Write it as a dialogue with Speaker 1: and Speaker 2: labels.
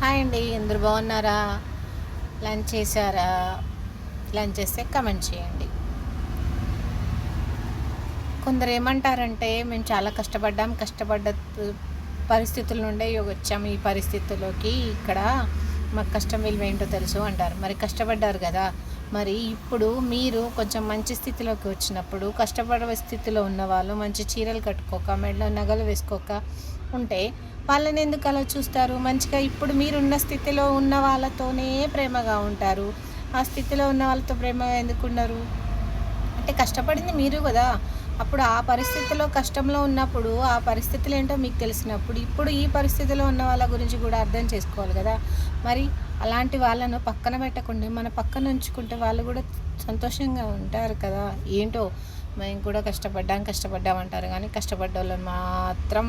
Speaker 1: Hi అండి అందరు బాగున్నారా? లంచ్ చేశారా? లంచ్ చేస్తే కమెంట్ చేయండి. కొందరు ఏమంటారంటే మేము చాలా కష్టపడ్డాం కష్టపడ్డ పరిస్థితుల నుండే వచ్చాము ఈ పరిస్థితుల్లోకి. ఇక్కడ మాకు కష్టం విలువ ఏంటో తెలుసు అంటారు. మరి కష్టపడ్డారు కదా. మరి ఇప్పుడు మీరు కొంచెం మంచి స్థితిలోకి వచ్చినప్పుడు కష్టపడే స్థితిలో ఉన్న వాళ్ళు మంచి చీరలు కట్టుకోక మెడలో నగలు వేసుకోక ఉంటే వాళ్ళని ఎందుకు అలా చూస్తారు? మంచిగా ఇప్పుడు మీరున్న స్థితిలో ఉన్న వాళ్ళతోనే ప్రేమగా ఉంటారు. ఆ స్థితిలో ఉన్న వాళ్ళతో ప్రేమగా ఎందుకున్నారు అంటే కష్టపడింది మీరు కదా. అప్పుడు ఆ పరిస్థితిలో కష్టంలో ఉన్నప్పుడు ఆ పరిస్థితులు ఏంటో మీకు తెలిసినప్పుడు ఇప్పుడు ఈ పరిస్థితిలో ఉన్న వాళ్ళ గురించి కూడా అర్థం చేసుకోవాలి కదా. మరి అలాంటి వాళ్ళను పక్కన పెట్టకుండా మన పక్కన ఉంచుకుంటే వాళ్ళు కూడా సంతోషంగా ఉంటారు కదా. ఏంటో మేము కూడా కష్టపడ్డాం కష్టపడ్డాం అంటారు కానీ కష్టపడ్డ వాళ్ళని మాత్రం